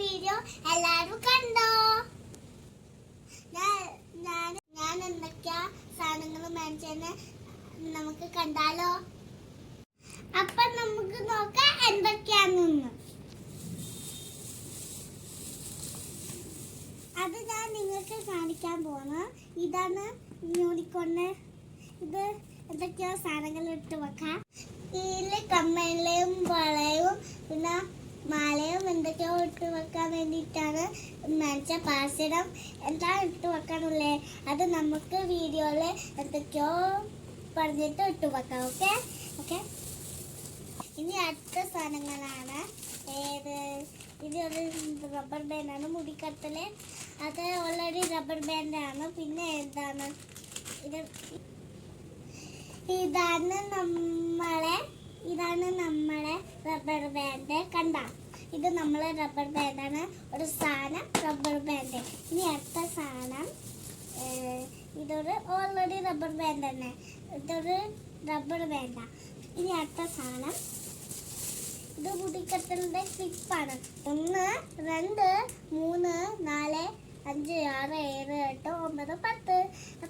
Video എല്ലാവരും കണ്ടോ? ഞാൻ ഞാൻ ഞാൻ എന്തൊക്കെയാ സാധനങ്ങൾ മേടിച്ചെന്ന് നമുക്ക് കണ്ടാലോ? അപ്പൊ നമുക്ക് നോക്കാം എന്തൊക്കെയാണെന്ന്. അത് ഞാൻ നിങ്ങൾക്ക് കാണിക്കാൻ പോണ ഇതാണ് യൂണിക്കോണ് ഇത് എന്തൊക്കെയോ സാധനങ്ങൾ ഇട്ട് വെക്കാം. ഇതിൽ കമ്മലയും വളയും പിന്നെ മാലയും എന്തൊക്കെയോ ഇട്ട് വെക്കാൻ വേണ്ടിയിട്ടാണ് നനച്ച പാചകം എന്താണ് ഇട്ട് വെക്കാനുള്ളേ. അത് നമുക്ക് വീഡിയോയിൽ എന്തൊക്കെയോ പറഞ്ഞിട്ട് ഇട്ട് വെക്കാം ഓക്കെ? ഓക്കെ? ഇനി അടുത്ത സാധനങ്ങളാണ്. ഏത്? ഇത് ഒരു റബ്ബർ ബാൻഡാണ് മുടിക്കത്തൽ അത് ഓൾറെഡി റബ്ബർ ബാൻഡാണ് പിന്നെ എന്താണ്? ഇത് ഇതാണ് നമ്മളെ ഇതാണ് നമ്മളെ റബ്ബർ ബാൻഡ് കണ്ട. ഇത് നമ്മളെ റബ്ബർ ബാൻഡാണ് ഒരു സാധനം റബ്ബർ ബാൻഡ് ഇനി അടുത്ത സാധനം ഇതൊരു ഓൾറെഡി റബ്ബർ ബാൻഡ് തന്നെ. ഇതൊരു റബ്ബർ ബാൻഡാ ഇനി അടുത്ത സാധനം. ഇത് മുടിക്കട്ടലിന്റെ ക്ലിപ്പാണ് ഒന്ന് രണ്ട് മൂന്ന് നാല് അഞ്ച് ആറ് ഏഴ് എട്ട് ഒമ്പത് പത്ത്.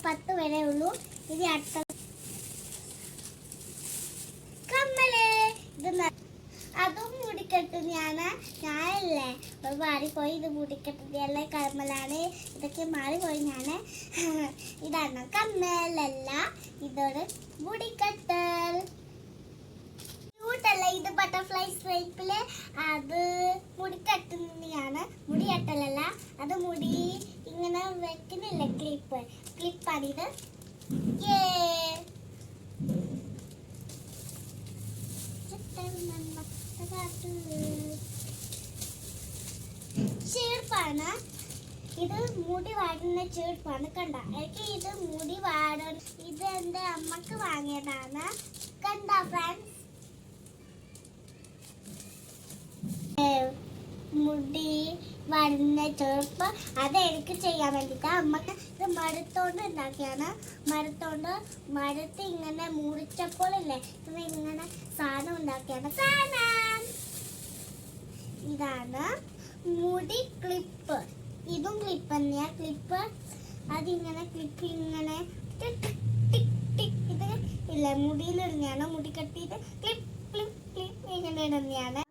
പത്ത് വരെ ഉള്ളൂ ഇനി അടുത്ത കമ്മൽ ഇത് ന- അതും മുടിക്കെട്ട് ഞാൻ ഞാനല്ലേ? ഒരു മാറിപ്പോയി ഇത് മുടിക്കെട്ടിയല്ലേ കമ്മലാണ്. ഇതൊക്കെ മാറിപ്പോയി ഞാൻ ഇതാണ് കമ്മലല്ല ഇതോട് മുടിക്കെട്ടൽ. ഇത് ബട്ടർഫ്ലൈ സ്ട്രൈപ്പിൽ അത് മുടി കട്ടുന്നതാണ് മുടി കട്ടലല്ല അത് മുടി ഇങ്ങനെ വെക്കുന്നില്ല ക്ലിപ്പ് ക്ലിപ്പാണിത് ചേർപ്പാണ്. ഇത് മുടി വാടുന്ന ചേർപ്പാണ്. കണ്ട? എനിക്ക് ഇത് മുടി വാട ഇത് എന്റെ അമ്മയ്ക്ക് വാങ്ങിയതാണ്. കണ്ട ഫ്രണ്ട്സ് മുടി വരുന്ന ചെറുപ്പം അത് എനിക്ക് ചെയ്യാൻ വേണ്ടിയിട്ട് അമ്മയ്ക്ക് ഇത് മരത്തോണ്ട് ഉണ്ടാക്കിയാണ് മരത്തോണ്ട് മരത്ത് ഇങ്ങനെ മുറിച്ചപ്പോൾ ഇല്ലേ ഇത് ഇങ്ങനെ സാധനം ഉണ്ടാക്കിയാണ് സാധനം! ഇതാണ് മുടി ക്ലിപ്പ്. ഇതും ക്ലിപ്പ് തന്നെയാ. ക്ലിപ്പ് അതിങ്ങനെ ക്ലിപ്പ് ഇങ്ങനെ ടിക് ടിക് ഇത് ഇല്ല? മുടിയിലിടുന്നതാണ് മുടി കെട്ടിയിട്ട് ക്ലിപ്പ് ക്ലിപ്പ് ക്ലിപ്പ് ഇങ്ങനെ ഇടുന്നതാണ്.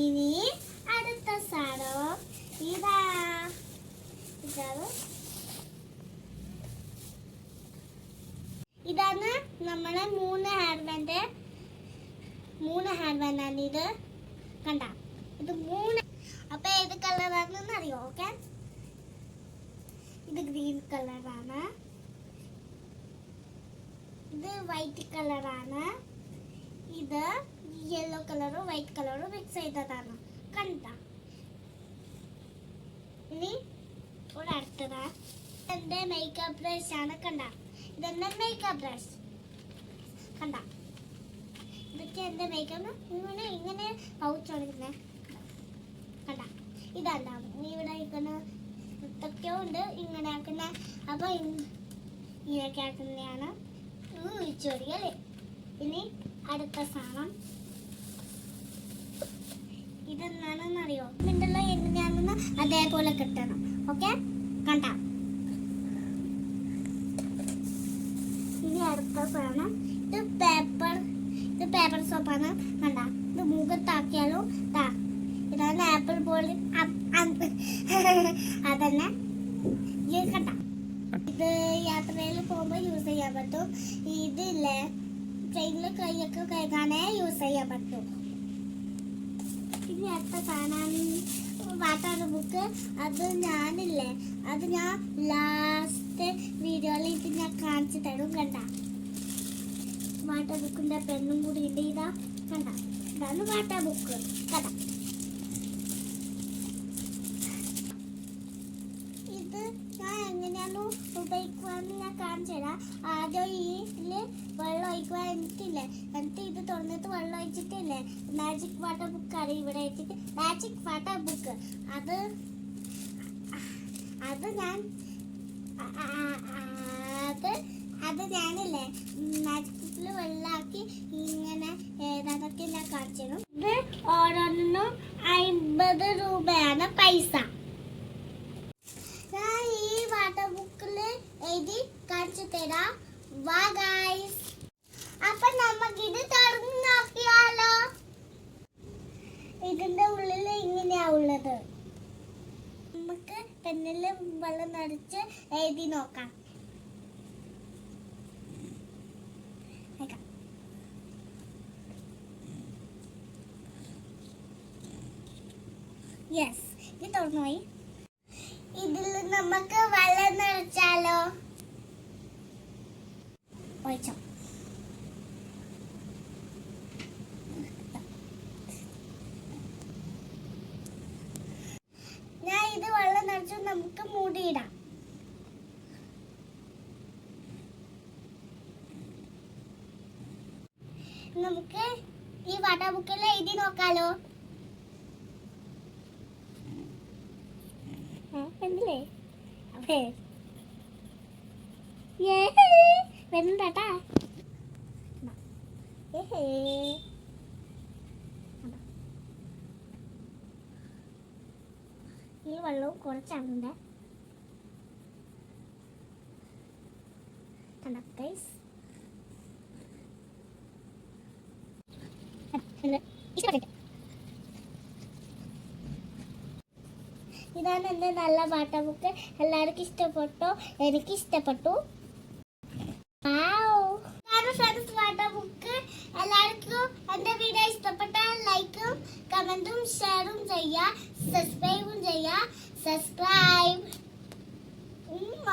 ഇനി അടുത്ത സാധനം. ഇതാണ് നമ്മളെ മൂന്ന് ഹെയർ മൂന്ന് ഹെയർ ബാൻഡാണ് ഇത്. കണ്ട? ഇത് മൂന്ന്. അപ്പൊ ഏത് കളറാണെന്ന് അറിയോ? ഓക്കെ? ഇത് ഗ്രീൻ കളറാണ് ഇത് വൈറ്റ് കളറാണ് ഇത് യെല്ലോ കളറും വൈറ്റ് കളറും മിക്സ് ചെയ്തതാണ്. കണ്ട ഇനി അടുത്തത് എന്റെ മേക്കപ്പ് ബ്രഷ് ആണ് കണ്ട. ഇതെന്റെ മേക്കപ്പ് ബ്രഷ് കണ്ട. ഇതൊക്കെ എന്റെ മേക്കപ്പ് ഇങ്ങനെ ഇങ്ങനെ പൗച്ച് കൊടുക്കുന്നേ കണ്ട. ഇതല്ല ഇവിടെ ഇങ്ങനെ ഇതൊക്കെയോ ഉണ്ട്. ഇങ്ങനെ ആക്കുന്ന. അപ്പൊ ഇ- ഇങ്ങനെയൊക്കെ ആക്കുന്നതാണ്. ചൊടിയല്ലേ ഇനി അടുത്ത സാധനം. ഇതെന്താണെന്ന് അറിയോ ഇതിന്റെ എങ്ങനെയാണെന്ന് അതേപോലെ കിട്ടണം. ഓക്കെ കണ്ട. ഇനി അടുത്ത സാധനം. ഇത് പേപ്പർ ഇത് പേപ്പർ സോപ്പാണ് കണ്ട. ഇത് മുഖത്താക്കിയാലോ? താ ഇതാണ് ആപ്പിൾ പോലെ അതന്നെ. ഇത് കണ്ട. ഇത് യാത്രയിൽ പോകുമ്പോൾ യൂസ് ചെയ്യാൻ പറ്റും. ഇതില്ലേ? ട്രെയിനിൽ കൈയൊക്കെ കഴുകാനേ യൂസ് ചെയ്യാൻ പറ്റും. ഇനി അടുത്ത സാധനം. വാട്ടാണ് ബുക്ക്. അത് ഞാനില്ലേ. അത് ഞാൻ ലാസ്റ്റ് വീഡിയോയിൽ ഇത് ഞാൻ കാണിച്ചു തരും. കണ്ട? വാട്ട ബുക്കിന്റെ പെണ്ണും കൂടി ഉണ്ട്. ഇതാ. കണ്ട? ഇതാണ് വാട്ട ബുക്ക്. കണ്ട? ഇത് ഞാൻ എങ്ങനെയാണ് ഉപയോഗിക്കുവാന്ന് ഞാൻ കാണിച്ചു തരാം. ആദ്യം ഈ ഇതിൽ വെള്ളം ഒഴിക്കുവാൻ എനിക്കില്ലേ എന്നിട്ട് ഇത് തുറന്നിട്ട് വെള്ളം ഒഴിച്ചിട്ടില്ലേ? മാജിക് വാട്ടർ ബുക്ക് ബുക്കാണ് ഇവിടെ വെച്ചിട്ട്. മാജിക് വാട്ടർ ബുക്ക് അത് അത് ഞാൻ അത് അത് ഞാനില്ലേ മാജിക് ബുക്കിൽ വെള്ളമാക്കി ഇങ്ങനെ ഏതാതൊക്കെ ഞാൻ കാണിച്ചു ഇത് ഓരോന്നിനും അമ്പത് രൂപയാണ് പൈസ. ഞാൻ ഈ വാട്ടർ ബുക്കിൽ എഴുതി കാണിച്ചു തരാം. വാ ഗൈസ് അപ്പൊ നമുക്ക് ഇത് തുറന്ന് നോക്കിയാലോ? ഇതിന്റെ ഉള്ളിൽ ഇങ്ങനെയാ ഉള്ളത്. നമുക്ക് പെണ്ണിൽ വെള്ളം നിറച്ച് എഴുതി നോക്കാം. യെസ് ഇത് തുറന്നു പോയി. ഇതിൽ നമുക്ക് വെള്ളം നിറച്ചാലോ ഒഴിച്ചോ. ഞാൻ ഇത് വെള്ളം നിറച്ചു നമുക്ക് മൂടിയിടാം. നമുക്ക് ഈ വാട്ടർ ബുക്കിൽ എഴുതി നോക്കാലോ. എന്തില്ലേ അതെ. വരുന്നുണ്ടാട്ടാ. ഏഹേ. ഈ വെള്ളവും കുറച്ചാണുണ്ട്. കണ്ടോ ഗൈസ് ഇതാണ് എന്റെ നല്ല പാട്ട ബുക്ക്. എല്ലാവർക്കും ഇഷ്ടപ്പെട്ടോ? എനിക്ക് ഇഷ്ടപ്പെട്ടു കമന്റും ഷെയറും ചെയ്യാ സബ്സ്ക്രൈബും ചെയ്യാ സബ്സ്ക്രൈബ് ഉമ്മ.